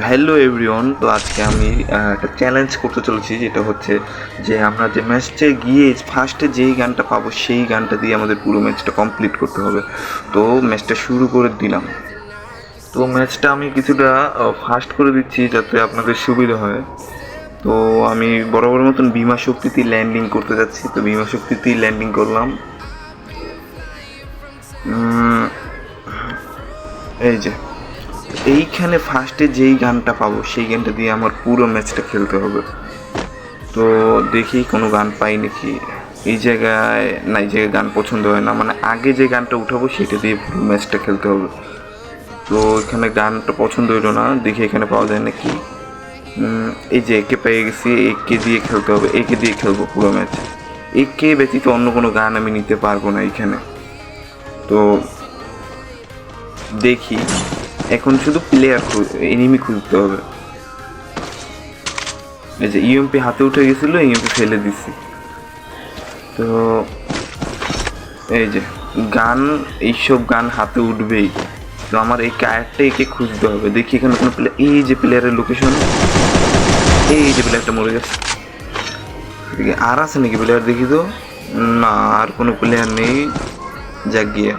Hello everyone তো আজকে আমি একটা চ্যালেঞ্জ করতে চলেছি, যেটা হচ্ছে যে আমরা যে ম্যাচে গিয়ে ফার্স্টে যেই গানটা পাবো, সেই গানটা দিয়ে আমাদের পুরো ম্যাচটা কমপ্লিট করতে হবে। তো ম্যাচটা শুরু করে দিলাম। তো ম্যাচটা আমি কিছুটা ফাস্ট করে দিচ্ছি যাতে আপনাদের সুবিধা হয়। তো আমি বরাবর মতন বিমা শক্তিতে ল্যান্ডিং করতে যাচ্ছি। তো বিমা শক্তিতেই ল্যান্ডিং করলাম। এই যে। এইখানে ফার্স্টে যেই গানটা পাবো, সেই গানটা দিয়ে আমার পুরো ম্যাচটা খেলতে হবে। তো দেখি কোনো গান পাই নাকি। এই জায়গায়, না, এই জায়গায় গান পছন্দ হয় না। মানে আগে যে গানটা উঠাবো, সেটা দিয়ে পুরো ম্যাচটা খেলতে হবে। তো এখানে গানটা পছন্দ হইল না, দেখি এখানে পাওয়া যায় নাকি। এই যে একে পেয়ে গেছি, একে দিয়ে খেলতে হবে, একে দিয়ে খেলব পুরো ম্যাচ একে ব্যতীত অন্য কোনো গান আমি নিতে পারব না এখানে তো দেখি। এখন শুধু প্লেয়ার এনিমি খুঁজতে হবে। এই যে ইএমপি হাতে উঠে গেছিল ইএমপি ফেলে দিছি। তো এই যে গান, এইসব গান হাতে উঠবেই। তো আমার এই ক্যারেক্টার একে খুঁজতে হবে। দেখি এখানে কোনো প্লেয়ার এই যে প্লেয়ারের লোকেশন এই যে প্লেয়ারটা মরে গেছে। আর আছে নাকি প্লেয়ার দেখি তো? না, আর কোনো প্লেয়ার নেই। যাক গিয়ে।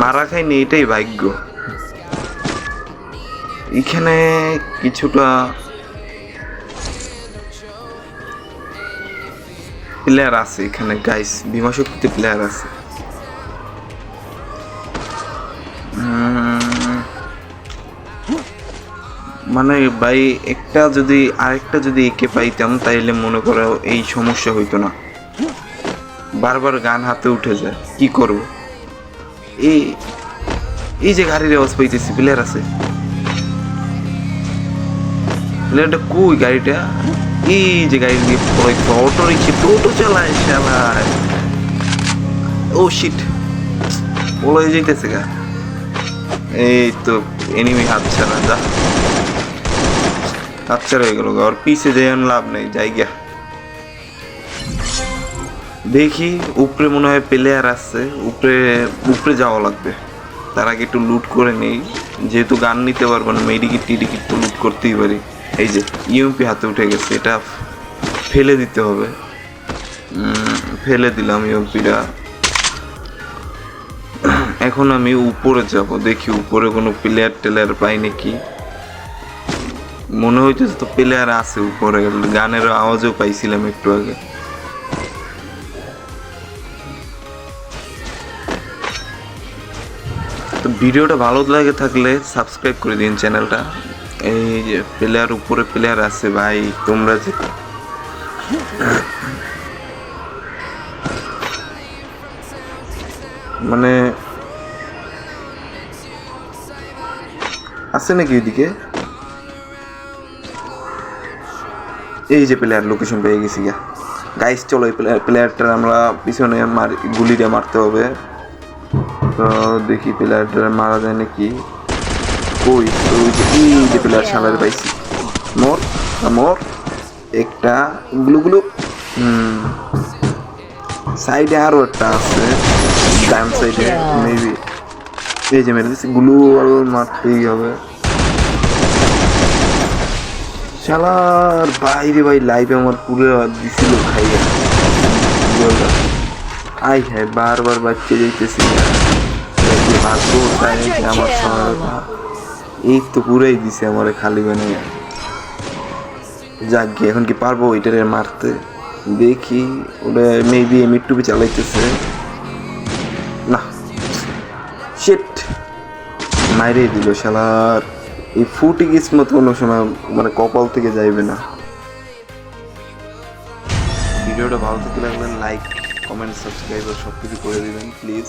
মারা খাইনি, এটাই ভাগ্য। এখানে কিছুটা প্লেয়ার আছে এখানে গাইস বিমা শক্তিতে প্লেয়ার আছে। মানে ভাই, একটা যদি, আরেকটা যদি একে পাইতাম, তাইলে মনে করো এই সমস্যা হইতো না। বারবার গান হাতে উঠে যায়, কি করব? এই এই যে গাড়ির আওয়াজ পাইতেছি প্লেয়ার আছে। প্লেয়ারটা কই গাড়িটা? এই যে গাড়ি দিয়ে পড়াইছে অটো রিক্সা টোটো চালায় চালায় ও শিট বলে যাইতেছে গা। এই তো এনিমি হাত ছাড়া, যা। হাত ছাড়া হয়ে গেল ওর পিছে যাই লাভ নেই, যাই গিয়া। দেখি, উপরে মনে হয় প্লেয়ার আসছে উপরে উপরে যাওয়া লাগবে। তার আগে একটু লুট করে নেই। যেহেতু গান নিতে পারব না, মেডিকিট টিডিকিট তো লুট করতেই পারি। এই যে ইউএমপি হাতে উঠে গেছে, এটা ফেলে দিতে হবে। ফেলে দিলাম ইউএমপিটা এখন আমি উপরে যাব, দেখি উপরে কোনো প্লেয়ার টেলার পাই নাকি। মনে হইতেছে তো প্লেয়ার আছে উপরে, গানের আওয়াজও পাইছিলাম একটু আগে। তো ভিডিওটা ভালো লাগে থাকলে সাবস্ক্রাইব করে দিন চ্যানেলটা এই যে প্লেয়ার উপরে প্লেয়ার আছে ভাই, তোমরা যে মানে আছে নাকি ওইদিকে? এই যে প্লেয়ার লোকেশন পেয়ে গেছি গা। গাইস চলো এই প্লেয়ারটার আমরা পিছনে মার গুলি দিয়ে মারতে হবে। তো দেখি প্লেয়ারটা মারা যায় নাকি। ওই যে এই প্লেয়ার সামনে পাইছি। মোর মোর। একটা গুলু গুলু। হুম। সাইডে আরও একটা আছে। ডান সাইডে মেবি এই যে মেরে দিচ্ছি গুলু আরও মারতেই হবে শালার বাইরে ভাই লাইভে আমার পুরো দিছিল খাইয়া। আই হ্যাঁ বারবার বাচ্চা যাইতেছি ভাগ্য তাই নাকি আমার সহায়তা এই তো পুরাই দিছে আমার খালি বানিয়ে যাক গিয়ে এখন কি পারব ওইটারে মারতে? দেখি ওটা মেবি এম টুপি চালাইতেছে। না। শিট মাইরেই দিল শালার। এই ফুটি কিসমত কোনো সময় মানে কপাল থেকে যাইবে না। ভিডিওটা ভালো থাকলে লাগবেন লাইক কমেন্ট সাবস্ক্রাইব সব কিছু করে দিবেন please